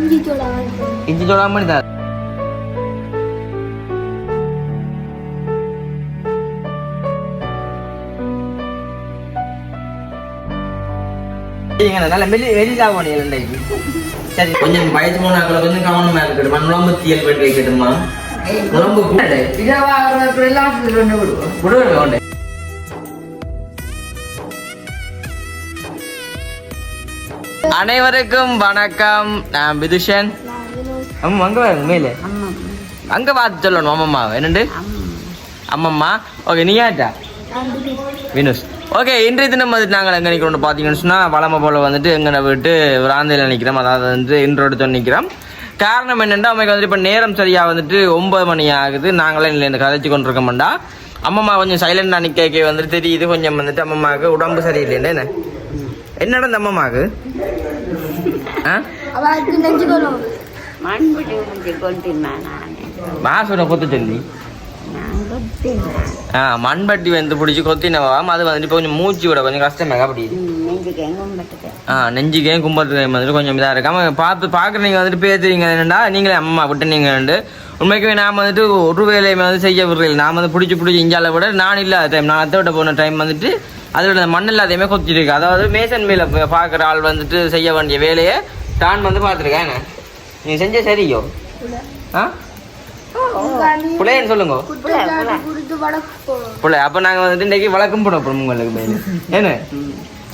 இஞ்சி சோளா சொல்லாம தான் நல்ல வெளி வெளியில போனீங்க சரி கொஞ்சம் வயசு போனாக்களை கொஞ்சம் கவனமா இருக்கட்டும் உடம்பு தீயல் பண்ணி வைக்கட்டுமா உடம்பு கூட அனைவருக்கும் வணக்கம். நான் விதுஷன். அம்மா அங்க வாங்க மேலே. அங்க பார்த்து சொல்லணும் அம்மம்மா. என்னண்டு? அம்மம்மா. ஓகே நீ யாட்டா வினுஷ் வினுஸ். ஓகே இன்றைய தினம் வந்துட்டு நாங்கள் எங்கே நிற்கிறோம் பார்த்தீங்கன்னு சொன்னால் வளமை போல் வந்துட்டு எங்கே விட்டு விராந்தையில் நிற்கிறோம் அதாவது வந்து இன்றோடு எடுத்து நிற்கிறோம் காரணம் என்னென்னா அம்மைக்கு வந்துட்டு இப்போ நேரம் சரியாக வந்துட்டு ஒன்பது மணி ஆகுது. நாங்களே இல்லை இந்த கதைச்சு கொண்டிருக்கோம்டா. அம்மம்மா கொஞ்சம் சைலண்டாக நிற்க வந்துட்டு தெரியுது. கொஞ்சம் வந்துட்டு அம்மம்மாவுக்கு உடம்பு சரியில்லைன்னு என்ன? என்னடா இந்த நான்? மாசோட கொத்து சொல்லி. ஆ மண்பட்டி வந்து பிடிச்சி கொத்தினவாம் அது வந்துட்டு கொஞ்சம் மூச்சு விட கொஞ்சம் கஷ்டமாக அப்படி ஆ நெஞ்சுக்கே கும்பத்துக்கே வந்துட்டு கொஞ்சம் இதாக இருக்காம பார்த்து பார்க்குறீங்க வந்துட்டு பேசுறீங்க. என்னடா? நீங்களே அம்மா விட்டு நீங்கள் உண்மைக்குமே நாம் வந்துட்டு ஒரு வேலையை வந்து செய்ய விடுறீங்க நான் வந்து பிடிச்சி பிடிச்சி இஞ்சால விட நான் இல்லாத டைம் நான் அத்தை விட்ட போன டைம் வந்துட்டு அதோட மண் இல்லாதையுமே கொத்திருக்கு அதாவது மேசன் மேல பார்க்குற ஆள் வந்துட்டு செய்ய வேண்டிய வேலையை தான் வந்து பார்த்துருக்கேன். என்ன? நீ செஞ்ச சரியோ? ஆ? பிள்ளைன்னு சொல்லுங்க. பிள்ளை அப்போ நாங்கள் வந்துட்டு இன்றைக்கி வழக்கம் போட போகிறோம் உங்களுக்கு மேலே. என்ன?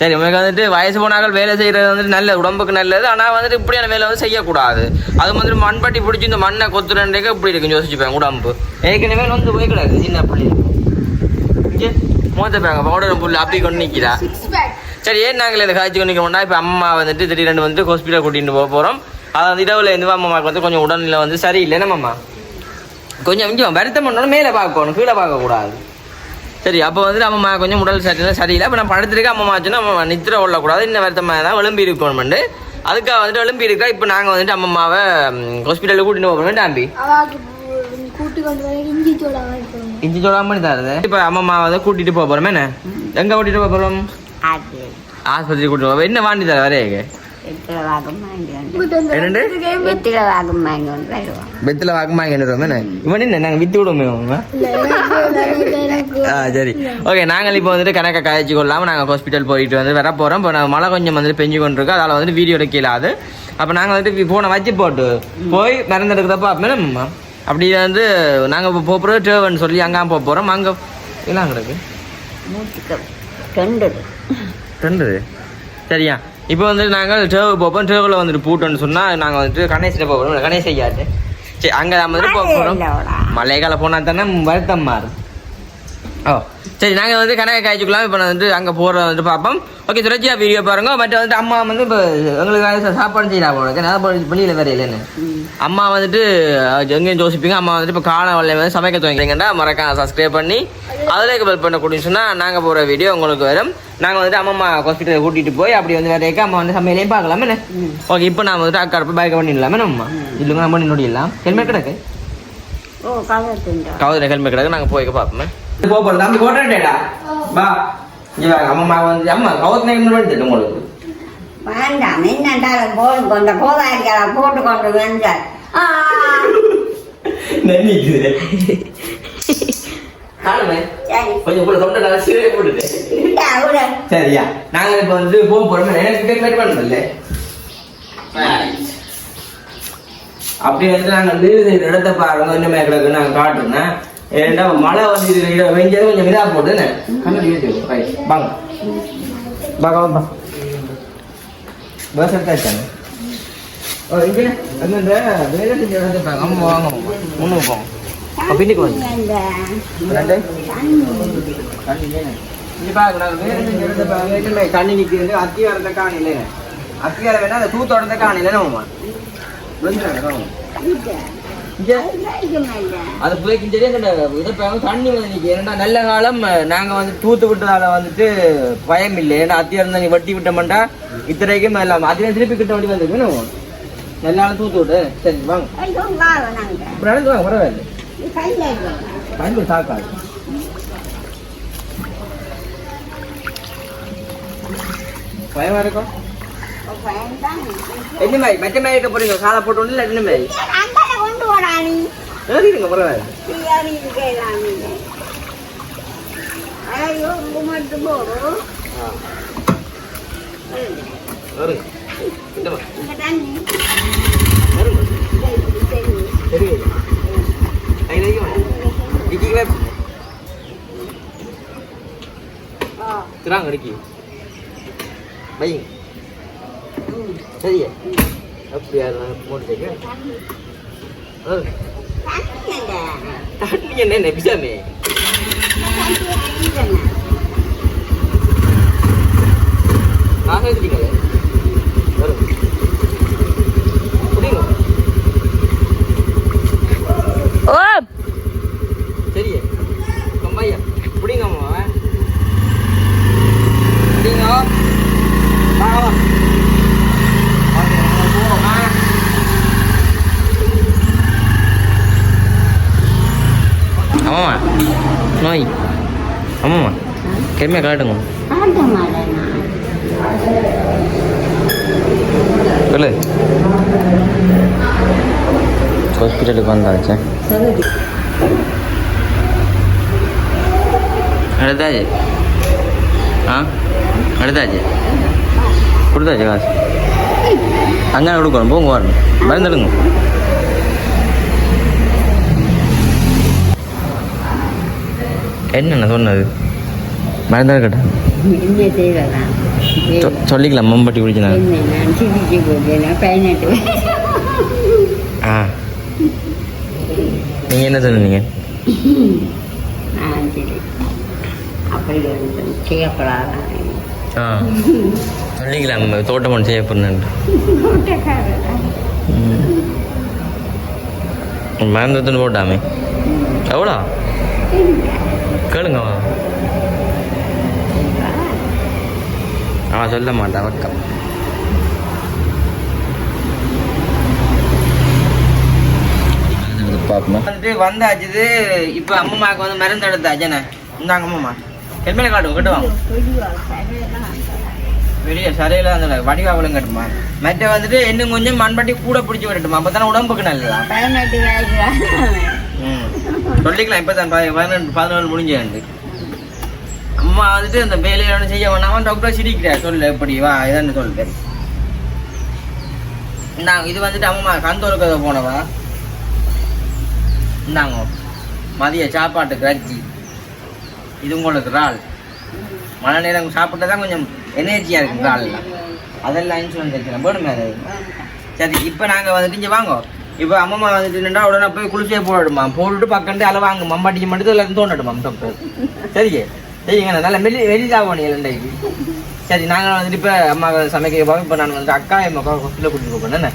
சரி உங்களுக்கு வந்துட்டு வயசு போனாக்கள் வேலை செய்கிறது வந்துட்டு நல்ல உடம்புக்கு நல்லது. ஆனால் வந்துட்டு இப்படியான வேலை வந்து செய்யக்கூடாது. அது வந்துட்டு மண்பட்டி பிடிச்சி இந்த மண்ணை கொத்துறேன்டே இப்படி இருக்குன்னு யோசிச்சுப்பேன் உடம்பு. ஏற்கனவே வந்து போய் கிடாது சின்ன பிள்ளை மூத்த பேங்க. பவுடர் புள்ளி அப்படி கொண்டு நிற்கிறா சரி ஏன் நாங்கள் இந்த காய்ச்சி கொண்டு நிற்கணும்னா இப்போ அம்மா வந்துட்டு திடீர்னு வந்துட்டு ஹாஸ்பிட்டல் கூட்டிகிட்டு போக போகிறோம் அதாவது இரவில் இருந்து அம்மாவுக்கு வந்து கொஞ்சம் உடல்நிலை வந்து சரியில்லை. நம்மம்மா கொஞ்சம் கொஞ்சம் வருத்தம் பண்ணணும் மேலே பார்க்கணும் கீழே பார்க்கக்கூடாது சரி அப்போ வந்துட்டு அம்மா கொஞ்சம் உடல் சரியில்லை சரியில்லை. அப்போ நான் படுத்துருக்க அம்மா ஆச்சுன்னா அம்மா நித்திர கொள்ளக்கூடாது இன்னும் வருத்தமாக தான் விளம்பி இருக்கணும்ண்டு அதுக்காக வந்துட்டு விளம்பி இருக்கா இப்போ நாங்கள் வந்துட்டு அம்மாவை ஹாஸ்பிட்டலில் கூட்டிட்டு போகணும் டாம்பி அவாக்கு கூட்டு இஞ்சி இஞ்சி சொல்லாமல் தருது. இப்போ அம்மா வந்து கூட்டிகிட்டு போக போகிறோம் என்ன? எங்கே கூட்டிகிட்டு போக போகிறோம் அது. ஆஸ்பத்திரி கூட்டிட்டு போக. என்ன வாண்டி தர வரையே வெத்தில வாங்கி என்ன? இவன் என்ன? நாங்கள் வித்து விடுவோமே ஆ சரி. ஓகே நாங்கள் இப்போ வந்துட்டு கணக்கை காய்ச்சி கொள்ளாமல் நாங்கள் ஹாஸ்பிட்டல் போயிட்டு வந்து வர போகிறோம் இப்போ மழை கொஞ்சம் வந்துட்டு பெஞ்சு கொண்டு இருக்கு. அதால் வந்துட்டு வீடியோ எடுக்கலாது அப்போ நாங்கள் வந்துட்டு ஃபோனை வச்சு போட்டு போய் மருந்து எடுக்கிறப்ப அப்போ அப்படி வந்து நாங்கள் இப்போ போகிறோம் டேவன் சொல்லி அங்கே போக போகிறோம் அங்கே எல்லாம் கிடக்கு. ரெண்டு ரெண்டு சரியா. இப்போ வந்துட்டு நாங்கள் டேவு போப்போம் டேவில் வந்துட்டு பூட்டோன்னு சொன்னால் நாங்கள் வந்துட்டு கணேசில் போகிறோம் கணேஷ் ஐயாட்டு சரி அங்கே நம்ம வந்துட்டு போக போகிறோம் இல்லைடா. மழைக்கால போனால் தானே வருத்தம் மாறும் ஓ சரி நாங்கள் வந்து கணக்கை காய்ச்சிக்கலாம். இப்போ நான் வந்து அங்கே போகிற வந்துட்டு பார்ப்போம். ஓகே சுரட்சியா வீடியோ பாருங்க. மற்ற வந்துட்டு அம்மா வந்து இப்போ எங்களுக்கு சாப்பாடு செய்யலாம் போனது நான் வெளியில் வேற இல்லைன்னு அம்மா வந்துட்டு எங்கேயும் யோசிப்பீங்க அம்மா வந்துட்டு இப்போ காலை வலையை வந்து சமைக்க துவங்கிங்கண்டா மறக்காம சப்ஸ்கிரைப் பண்ணி அதில் பெல் பண்ண கூட்டின்னு நாங்கள் போகிற வீடியோ உங்களுக்கு வரும். நாங்கள் வந்துட்டு அம்மா ஹாஸ்பிட்டல் கூட்டிகிட்டு போய் அப்படி வந்து வேற அம்மா வந்து சமையலையும் பார்க்கலாம். ஓகே இப்போ நான் வந்துட்டு அக்கா போய் பைக் பண்ணிடலாமே. நம்ம இல்லைங்க நம்ம நின்றுடிடலாம் ஹெல்மெட் கிடக்கு? ஓ கவுதர ஹெல்மெட் கிடக்கு. நாங்கள் போய்க்க பார்ப்போமே. போக போகிறோம் தம்பி போட்டேடா வா. இங்கே வாங்க அம்மா வந்து அம்மா கவுத் நேரம் பண்ணிட்டு உங்களுக்கு. வேண்டாம். என்னண்டாலும் போட்டு கொண்ட போதாரிக்கால போட்டு கொண்டு வெஞ்சார் நன்னிக்குது கொஞ்சம் கூட தொண்டை நல்லா சீரே போட்டுட்டு. சரியா நாங்க இப்ப வந்து போக போறோம். எனக்கு அப்படி வந்து நாங்க செய்த இடத்த பாருங்க. இன்னுமே கிடக்கு. நாங்க காட்டுறேன் ஏன்னா மழை வந்து இது வெஞ்சது கொஞ்சம் இதாக போட்டுன்னு கண்ணு வாங்க. வாங்க வாங்க பஸ் எடுத்தாச்சாங்க ஓ இங்கே? வேலை அம்மா வாங்க முன்னு போங்க பின்னுக்கு வந்து ரெண்டு. தண்ணி பாருங்க, நாங்க வேற எந்த தண்ணி வேணா, அந்த தூத்தோடத காணையில நம்மம்மா. வந்துட்டாங்க, அது போய் கிஞ்சதே இந்த இதை பாருங்க, தண்ணி வந்து நிக்குது. ஏன்னா நல்ல காலம் நாங்க வந்து தூத்து விட்டதால வந்துட்டு பயம் இல்லை. ஏன்னா அத்தி இருந்தா நீ வட்டி விட்டோம்டா இத்தனைக்கும் எல்லாம் அதிலே திருப்பி கிட்ட வண்டி வந்துருக்கு. நல்ல நாளும் தூத்து விட்டு சரி வாங்க. இப்ப நடந்து வாங்க பரவாயில்ல. பயன்படு சாக்காது பயமா இருக்கும்? என்ன மாதிரி? மற்ற மாதிரி இருக்க போறீங்க? காலை போட்டு இல்லை என்ன மாதிரி? நீ ஏறிடுங்க பரவாயில்ல. இருக்கலாம் நீங்க ஐயோ டிக்கி வே. ஆ. திராங்க டிக்கி வைங்க. சரியா? அப்படியா தண்ணிங்க தண்ணி என்ன நெபிசாமே காசு எடுத்துட்டீங்களே வருங்க புரியுங்க ஓ சரியே கம்மையா புடிங்க அம்மா புடிங்க வா வா வாங்க, வாங்க, போவோமா? ஆமாம்மா நோய் ஆமாம்மா ஆட்ட மாட்டேன் சொல்லு ஹாஸ்பிட்டலுக்கு வந்தாச்சு எடுத்தாச்சு ஆ எடுத்தாச்சு கொடுத்தாச்சு காசு அங்கே கொடுக்கணும் போங்க வரணும் மறந்துடுங்க என்னென்ன சொன்னது? மறந்து இருக்கட்டும் சொல்லிக்கலாம் மம்பட்டி பதினெட்டு ஆ. நீங்கள் என்ன சொன்னீங்க? சொல்லிக்கலாம் தோட்டம் ஒன்று செய்ய போறேன் மறந்துட்டு போட்டாமே. எவ்வளோ? கேளுங்க. அவன் சொல்ல மாட்டான் வக்கம் வந்துட்டு வந்தாச்சு இப்போ அம்மாவுக்கு வந்து மருந்து எடுத்தாச்சுண்ணே இந்தாங்க அம்மா ஹெல்மெட் காட்டு கட்டுவாங்க வெளியே சரியில்ல அந்த வடிவாவலும் கட்டுமா? மற்ற வந்துட்டு இன்னும் கொஞ்சம் மண்பட்டி கூட பிடிச்சி விடட்டுமா? அப்போ தானே உடம்புக்கு நல்லதா? சொல்லிக்கலாம் இப்போ தான் பதினெண்டு பதினொன்று முடிஞ்சு அம்மா வந்துட்டு அந்த வேலையை ஒன்றும் செய்ய வேணாமா. டாக்டர் சிரிக்கிறார். சொல்லு எப்படி வா இதான்னு சொல்லிட்டு இந்தாங்க இது வந்துட்டு அம்மா கந்தோரு கதை போனவா? இந்தாங்க மதிய சாப்பாட்டுக்கு ரஜ்ஜி இது உங்களுக்கு இறால். மழை நேரம் சாப்பிட்டா தான் கொஞ்சம் எனர்ஜியாக இருக்கு இறால்லாம். அதெல்லாம் இன்சூரன்ஸ் வைக்கிறேன் போடுமே அது. சரி இப்போ நாங்கள் வந்துட்டு இங்கே வாங்க. இப்போ அம்மா வந்துட்டு நின்றா உடனே போய் குளிச்சே போடுமா போட்டுட்டு பக்கத்து அளவு வாங்க. மம்பாட்டிக்கு மட்டும் எல்லாரும் தோண்டட்டுமா டாக்டர் சரிங்க சரிங்க நல்லா மெல்லி வெளியிலாகும் இலண்டைக்கு சரி நாங்கள் வந்துட்டு இப்போ அம்மா சமைக்க பார்ப்போம் இப்போ நான் வந்து அக்கா என் அக்கா ஹாஸ்பிட்டலில் கூட்டிட்டு என்ன?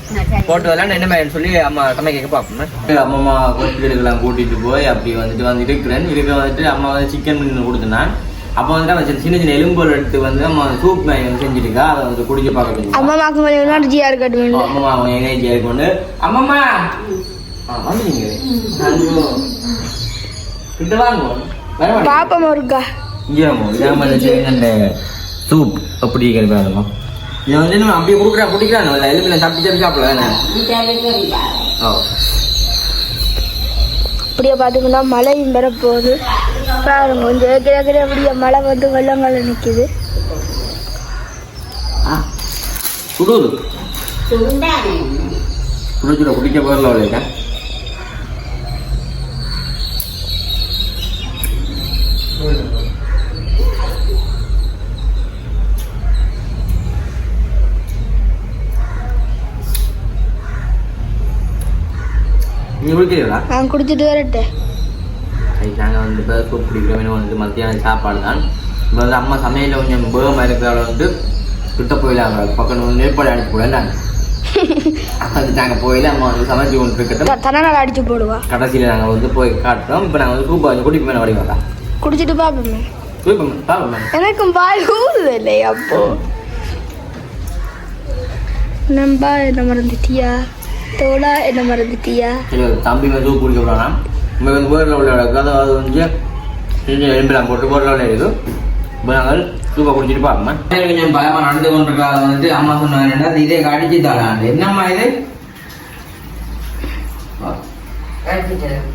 போட்டு வரலாம் என்ன மாதிரி சொல்லி அம்மா சமைக்க பார்ப்போம் அம்மா ஹாஸ்பிட்டலுக்கெல்லாம் கூட்டிட்டு போய் அப்படி வந்துட்டு வந்து இருக்கிறேன். இருக்க வந்துட்டு அம்மா வந்து சிக்கன் கொடுத்தேன் அப்போ வந்து அவன் சின்ன சின்ன எலும்புகள் எடுத்து வந்து அம்மா சூப் செஞ்சுருக்கா அதை வந்து குடிச்சு பார்க்க சொல்லி அம்மா மாக்கு கொஞ்சம் எனர்ஜியா இருக்கட்டும் அம்மா அவங்க எனர்ஜியாக கொண்டு அம்மம்மா வந்துட்டீங்க. கிட்ட வாங்க. பாப்பம் இருக்கா இங்கே சூப் அப்படி கிடைப்பாங்க இதை வந்து நம்ம அப்படியே கொடுக்குறா குடிக்கிறாங்க எலும்பில் சாப்பிட்டு சாப்பிட்டு சாப்பிடலாம் ஓ. அப்படியே பார்த்தீங்கன்னா மழையும் வரப்போகுது. பாருங்க கொஞ்சம் ஏற்கனவே ஏற்கனவே அப்படியே மழை வந்து வெள்ளங்கள் நிற்கிது சுடுது சுட சுட. குடிக்க போகல அவ்வளோக்கா நீ குடிக்கிறீங்களா நான் குடிச்சிட்டு வரட்டேன். நாங்கள் வந்து இப்போ சூப் குடிக்கிறோம் வந்து மத்தியானம் சாப்பாடு தான் இப்போ வந்து அம்மா சமையலில் கொஞ்சம் பேகமாக இருக்கிறதால வந்து கிட்ட போயிடலாம் பக்கம் வந்து ஏற்பாடு அடிச்சு போடல அது நாங்கள் போயில அம்மா வந்து சமைச்சு கொண்டு இருக்கட்டும். தனால் அடிச்சு போடுவா? கடைசியில் நாங்கள் வந்து போய் காட்டுறோம். இப்போ நாங்கள் வந்து சூப்பை வந்து குடிக்க மேலே வடிவாக்கா குடிச்சிட்டு பார்ப்போமே எனக்கும் பால் ஊறுது இல்லையா அப்போ. நம்பா என்ன மறந்துட்டியா? தோடா என்ன மறந்துட்டியா? தம்பி வந்து குடிக்க போகிறான் உள்ள கதை அது வந்து எலும்பெல்லாம் போட்டு உள்ள இருக்குது இப்போ நாங்கள் சூப்பா குடிச்சிட்டு பாருமா கொஞ்சம் பயமா நடந்து கொண்டிருக்காத வந்துட்டு அம்மா சொன்னாங்க இதே அடிச்சு தரான் என்னம்மா இது?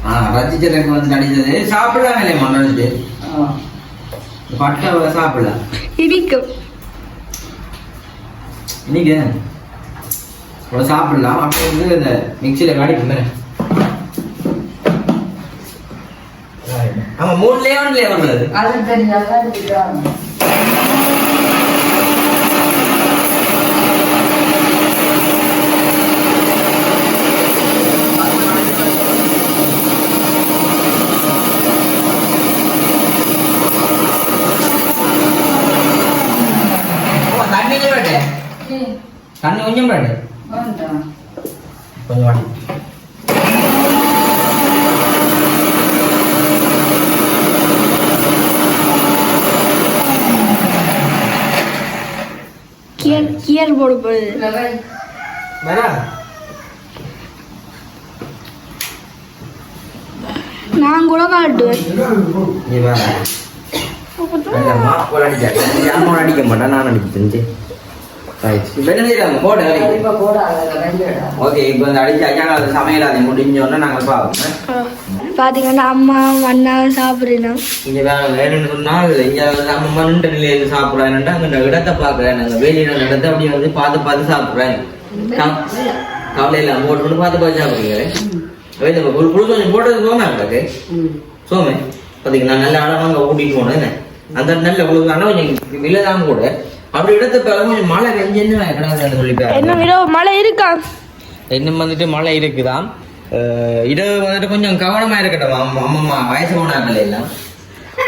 ஆ ரசிச்சதுக்கு வந்து அடிச்சது சாப்பிடலாம் இல்லையம்மா நடந்து பட்டை சாப்பிடலாம் இருக்கும் இன்னைக்கு ஒரு சாப்பிடலாம். அப்புறம் வந்து இந்த மிக்சியில் காடிக்குமே ஆமா மூணு லேவன் லேவன் வருது அது தெரிஞ்சாதான் ஓ, தண்ணி கொஞ்சம் கியர் போட போகுது நான் கூட காட்டுவேன். அடிக்க மாட்டேன் நான் அடிக்க தெரிஞ்சு. ஓகே இப்போ இந்த அடிச்சு ஐயா சமையல் அதை முடிஞ்சோடனே நாங்கள் பார்ப்போம் பாத்தீங்கன்னா அம்மா அண்ணா சாப்பிடுறோம் இங்க வேற வேணும்னு சொன்னால் இங்க அம்மா நின்று நிலையில சாப்பிடுறாங்கன்ட்டு அங்க இடத்தை பார்க்கறேன். அந்த வேலியில இடத்தை அப்படி வந்து பார்த்து பார்த்து சாப்பிடுறேன். க- கவலை இல்லாம போட்டு பார்த்து பார்த்து சாப்பிடுறீங்களே? இந்த புழு புழு கொஞ்சம் போட்டது சோமே உங்களுக்கு? சோமே? பார்த்தீங்கன்னா நல்ல அளவு அங்கே கூட்டிட்டு போனேன். என்ன? அந்த நல்ல ஆனால் கொஞ்சம் விலைதான் கூட அப்படி இடத்தை பிறகு கொஞ்சம் மழை வெஞ்சன்னு கிடக்குதுன்னு சொல்லிட்டு என்ன மழை இருக்கா? இன்னும் வந்துட்டு மழை இருக்குதாம். இரவு வந்துட்டு கொஞ்சம் கவனமா இருக்கட்டும். அம்மா வயசு போனாக்கள் எல்லாம்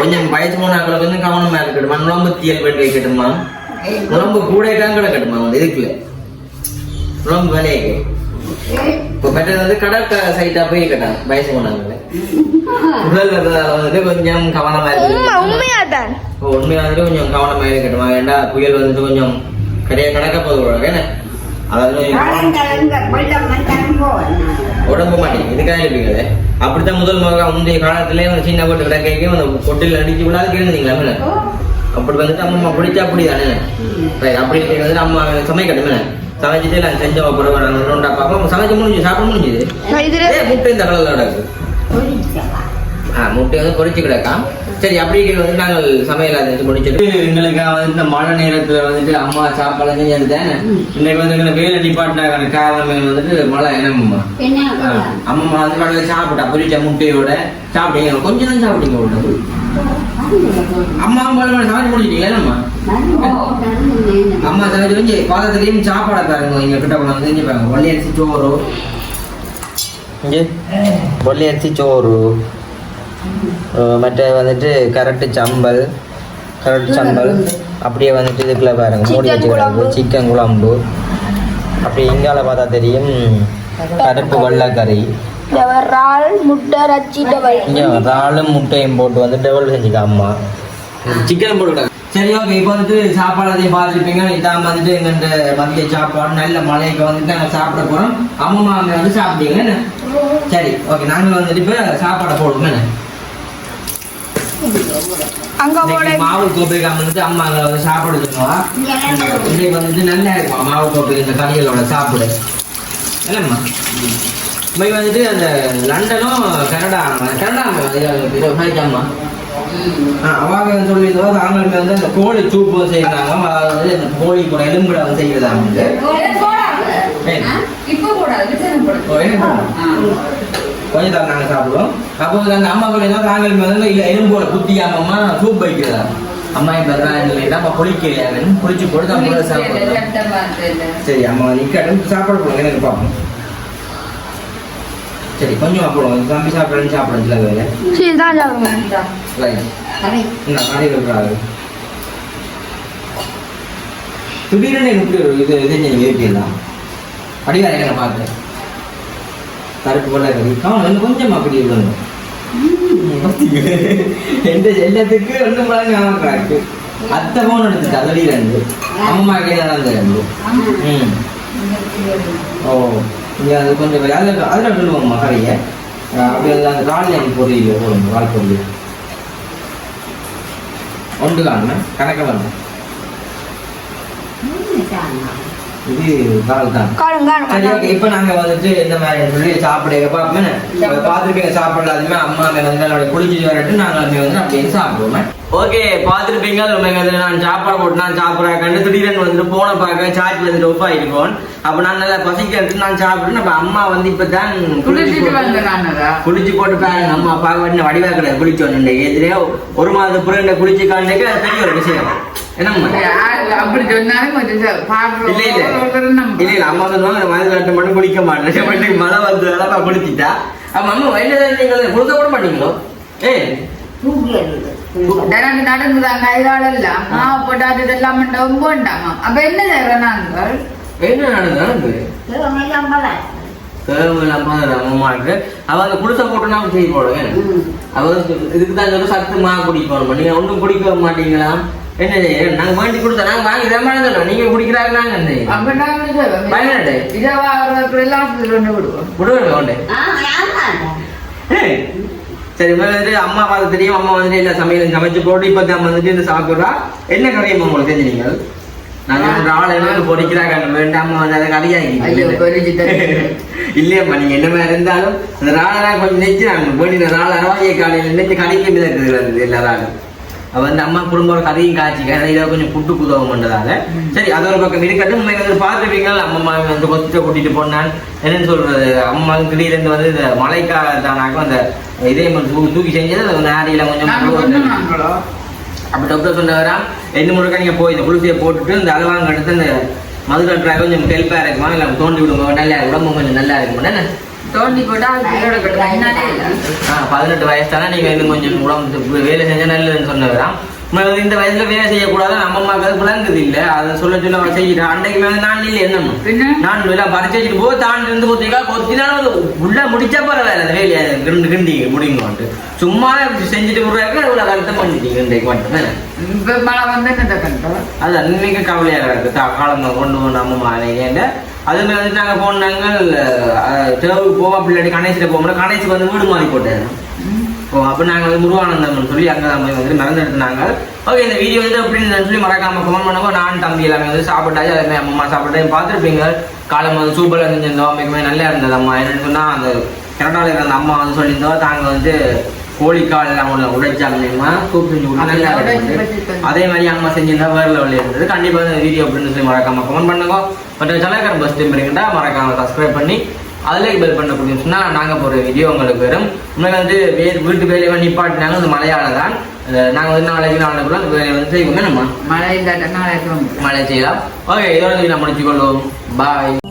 கொஞ்சம் வயசு போனாக்களை கொஞ்சம் கவனமா இருக்கட்டும். நுழம்பு தீயல் பண்ணி வைக்கட்டுமா நுழம்பு கூட கிடக்கட்டுமா வந்து இதுக்குள்ள. நுழம்பு வேலையை இப்போ பெற்றது வந்து கடற்க சைட்டா போய் கேட்டான் வயசு போனாங்களே உடல் வர்றதால வந்துட்டு கொஞ்சம் கவனமா உண்மை இருக்கு உண்மையா தான் வந்துட்டு கொஞ்சம் கவனமா இருக்கட்டுமா ஏண்டா புயல் வந்துட்டு கொஞ்சம் கரையா கடக்க போகுது என்ன? உடம்பு மாட்டேங்குது இதுக்காக இருப்பீங்களே அப்படித்தான் முதல் முக முந்தைய காலத்திலே வந்து சின்ன போட்டு கிடக்கைக்கு அந்த கொட்டில் அடிச்சு விடாது கேளுந்தீங்களா அப்படி வந்துட்டு அம்மா பிடிச்சா அப்படி தானே அப்படி இருக்க வந்து அம்மா சமைக்கட்டுமே சமைச்சிட்டு நான் செஞ்ச அப்புறம் ரெண்டா பார்ப்போம். சமைச்சு முடிஞ்சு சாப்பிட முடிஞ்சுது. முட்டை இந்த கடலில் கிடக்கு. ஆ முட்டை வந்து பொரிச்சு கிடக்காம் சரி அப்படி வந்து நாங்கள் சமையல் அதை வந்து முடிச்சிட்டு எங்களுக்கு வந்து இந்த மழை நேரத்துல வந்துட்டு அம்மா சாப்பாடு செஞ்சு இன்னைக்கு வந்து எங்களை வேலை டிபார்ட்மெண்ட் காரணம் வந்துட்டு மழை என்னம்மா அம்மா? வந்து கடலை சாப்பிட்டா பொரிச்ச முட்டையோட சாப்பிட்டீங்க கொஞ்சம் தான் சாப்பிட்டீங்க உள்ள அம்மா அம்மா சமைச்சு முடிச்சிட்டீங்களா என்னம்மா? அம்மா சமைச்சு வந்து பாதத்துலேயும் சாப்பாடை பாருங்க இங்க கிட்ட கொண்டு வந்து செஞ்சு பாருங்க. வள்ளி அரிசி சோறு. வள்ளி அரிசி சோறு. மற்ற வந்துட்டு கரட்டு சம்பல் கரட்டு சம்பல். அப்படியே வந்துட்டு இதுக்குள்ள பாருங்க மூடி குழம்பு. சிக்கன் குழம்பு. அப்படி இங்கால பார்த்தா தெரியும் கருப்பு வெள்ளைக்கறி. இறால் முட்டை ரச்சி டபுள் இங்கே இறாலும் முட்டையும் போட்டு வந்து டெவல் செஞ்சுக்க அம்மா. சிக்கன் போட்டு சரி ஓகே இப்போ வந்துட்டு சாப்பாடு அதையும் பார்த்துருப்பீங்க. இதான் வந்துட்டு எங்கள்கிட்ட மதிய சாப்பாடு. நல்ல மழைக்கு வந்துட்டு நாங்கள் சாப்பிட போகிறோம் அம்மா அங்கே வந்து சாப்பிட்டீங்க? சரி ஓகே நாங்கள் வந்துட்டு இப்போ சாப்பாடை போடுவோம். என்ன? அங்க போட மாவு கோப்பைக்கு அம்மா அங்கே வந்து சாப்பாடு சொல்லுவா இன்னைக்கு வந்துட்டு நல்லா இருக்குமா மாவு இந்த கறிகளோட சாப்பிடு. என்னம்மா? இப்போ வந்துட்டு அந்த லண்டனும் கனடா கனடா அம்மா ஆ, அவங்க சொல்லியிருந்தோம் வந்து அந்த கோழி சூப்பு செய்யறாங்க. அதாவது அந்த கோழி கூட வந்து செய்யறதாங்க இப்ப கூடாது கொஞ்சம் தான் நாங்கள் சாப்பிடுவோம். அப்போ வந்து அந்த அம்மா கூட தாங்கள் வந்து இல்லை எலும்போட குத்தியாமம்மா சூப் வைக்கிறதா? அம்மா இப்போ இல்லைன்னா அப்போ பொழிக்கலையாங்க பொழிச்சு போட்டு தான் கூட சாப்பிடுவோம். சரி அம்மா நிற்கட்டும் சாப்பாடு போடுங்க எனக்கு பார்ப்போம். சரி கொஞ்சம் போடுவோம். தம்பி சாப்பிட்றேன்னு சாப்பிடுறேன் சில வேலை சரி தான். என்ன இருக்கிறாரு திடீர்னு இப்படி ஒரு இது இது நீங்கள் இருப்பீங்களா அடியா என்ன பார்த்தேன் கருப்பு கொள்ள கறி கொஞ்சம் அப்படி விடணும் எந்த எல்லாத்துக்கு ரெண்டு ஞாபகம் இருக்கு அத்தை போன் எடுத்துட்டு அதடி ரெண்டு அம்மா நடந்த ரெண்டு ம். ஓ இங்கே அது கொஞ்சம் அதில் அதில் விழுவோம்மா கறியை அப்படி அந்த அந்த காலில் எனக்கு பொரியல் போடுங்க வால் பொரியல் ஒன்று காணுமே கணக்க வேணும் இது கால் தான் சரி ஓகே இப்போ நாங்க வந்துட்டு இந்த மாதிரி சொல்லி சாப்பிடுங்க பார்ப்போமே பார்த்துருப்பீங்க சாப்பிடலாதுமே அம்மா அங்கே வந்து குளிச்சுட்டு வரட்டு நாங்கள் வந்து அப்படியே சாப்பிடுவோமே. ஓகே பார்த்துருப்பீங்க வந்து நான் சாப்பாடு போட்டு நான் சாப்பிட்றேன். கண்டு திடீர்னு வந்துட்டு போன பார்க்க சார்ஜ் வந்துட்டு ஒஃப் ஆகிருக்கோம். அப்போ நான் நல்லா பசிக்கிறது நான் சாப்பிட்டு நம்ம அம்மா வந்து இப்போ தான் குளிச்சு போட்டு பாருங்க அம்மா பார்க்க வேண்டிய வடிவா கிடையாது குளிச்சு வந்து எதிரே ஒரு மாதத்து புறம் குளிச்சு காண்டேக்கு அது பெரிய ஒரு விஷயம். மட்டும் குளிக்க மாட்டேன். மட்டும் மழை வந்து நான் குளிச்சிட்டா. அப்ப அம்மா வயல நீங்க குளிக்க கூட மாட்டீங்களோ? ஏ எனக்கு நடந்துதான் கைகால் எல்லாம் மாவு போட்டாது இதெல்லாம் மண்டபம் போண்டாமா அப்ப என்ன செய்யறோம் நாங்கள் என்ன நடந்தது அம்மாக்கு அவ அந்த குடிசை போட்டு நான் செய்ய போடுவேன் அவ இதுக்கு தான் சொல்ல சத்து மா குடிக்கணும் நீங்க ஒன்றும் குடிக்க மாட்டீங்களா என்ன நாங்க வேண்டி கொடுத்தோம் நாங்க வாங்கி தான் நீங்க குடிக்கிறாங்க நாங்க என்ன செய்ய? அப்ப நாங்கள் செய்வோம் பயனடை. இதை வாங்குறதுக்கு எல்லாம் கொண்டு விடுவோம் ஏய், சரி வந்துட்டு அம்மா பார்த்து தெரியும். அம்மா வந்துட்டு எல்லா சமையலும் சமைச்சு போட்டு இப்போ தான் வந்துட்டு இந்த சாப்பிட்றா. என்ன கறியம்மா உங்களுக்கு தெரிஞ்சுங்க நாங்கள்? ஒரு ஆள் என்ன பொறிக்கிறாங்க. வேண்டாம் அம்மா வந்து அதை தருகிறேன். இல்லையம்மா நீங்க என்ன மாதிரி இருந்தாலும் அந்த ராளெல்லாம் கொஞ்சம் நெஞ்சு நாங்கள் வேண்டிய ராள் அரவாயை காலையில் நெஞ்சு இருக்குது எல்லாராலும். அவ வந்து அம்மா குடும்பம் கதையும் காய்ச்சிக்க இதை கொஞ்சம் புட்டு புதவம் பண்றதால சரி அது ஒரு பக்கம் இருக்கட்டும். உண்மை வந்து பார்த்துருப்பீங்க அம்மா வந்து கொத்திட்ட கூட்டிட்டு போனான். என்னன்னு சொல்றது? அம்மா திடீர்னு வந்து இந்த மழைக்காலத்தானாக்கும் அந்த இதே மாதிரி தூக்கி செஞ்சது. அந்த ஆடியில நாங்கள் கொஞ்சம் நாங்களோ? அப்ப டாக்டர் சொன்னவரா ரெண்டு முறைக்கா நீங்க போய் இந்த குளிசையை போட்டுட்டு இந்த அலவாங்க எடுத்து இந்த மதுரை டிராக் கொஞ்சம் ஹெல்ப்பா இருக்குமா? இல்லை தோண்டி விடுங்க நல்லா உடம்பு கொஞ்சம் நல்லா இருக்குமா என்ன பதினெட்டு வயசு தானே நீங்க இன்னும் கொஞ்சம் உடம்பு வேலை செஞ்சா நல்லதுன்னு உண்மை வந்து இந்த வயசுல வேலை செய்யக்கூடாது நம்ம அம்மாவுக்கு விளங்குது இல்ல. அதை சொல்ல சொல்ல அவன் செய்யறான் அன்றைக்கு மேல நான் இல்லை பின்ன? நான் எல்லாம் பறிச்சு வச்சுட்டு போ தாண்டி இருந்து கொத்தினாலும் அது உள்ள முடிச்சா பரவாயில்ல. அந்த வேலையை கிண்டு கிண்டி முடிங்க சும்மா செஞ்சுட்டு விடுறாங்க இவ்வளவு வருத்தம் பண்ணிட்டீங்க இன்றைக்கு மட்டும். என்ன? என்ன அது அன்னைக்கு கவலையாக இருக்கு. காலம் கொண்டு அம்மா அன்னைக்கு அது மாதிரி வந்துட்டு நாங்கள் போனாங்க தேவுக்கு போவோம் பிள்ளாடி கணேசில் போவோம்னா கணேசுக்கு வந்து வீடு மாறி போட்டாரு. ஓ அப்போ நாங்கள் வந்து முருகானந்தம்னு சொல்லி அங்கே தான் போய் வந்து மறந்து எடுத்துனாங்க. ஓகே இந்த வீடியோ வந்து அப்படின்னு சொல்லி மறக்காம கமெண்ட் பண்ணுங்க. நான் தம்பி எல்லாமே வந்து சாப்பிட்டாச்சு. அதே மாதிரி அம்மா சாப்பிட்டு பார்த்துருப்பீங்க. காலம் வந்து சூப்பராக இருந்துருந்தோம் மிகமே நல்லா இருந்தது அம்மா. என்னன்னு சொன்னால் அந்த கனடாவில் இருந்த அந்த அம்மா வந்து சொல்லியிருந்தோம் தாங்க வந்து கோழிக்கால் செஞ்சு கொடுத்து நல்லா இருந்தது அதே மாதிரி அம்மா செஞ்சிருந்தா வேற லெவலில் இருந்தது. கண்டிப்பாக இந்த வீடியோ அப்படின்னு சொல்லி மறக்காம கமெண்ட் பண்ணுங்க. மற்றும் சலக்கர் பஸ் டைம் இருக்கா மறக்காம சப்ஸ்கிரைப் பண்ணி அதில் பெல் பண்ண சொன்னால் நாங்கள் போகிற வீடியோ உங்களுக்கு வரும். உண்மையில வந்து வேறு வீட்டு வேலையை நிப்பாட்டினாங்க. இந்த மலையாள தான். நாங்கள் வந்து நாளைக்கு நாளைக்குள்ள அந்த வேலையை வந்து செய்வோமே. நம்ம மழை மழை செய்யலாம். ஓகே இதோட நம்ம முடிச்சுக்கொள்வோம். பாய்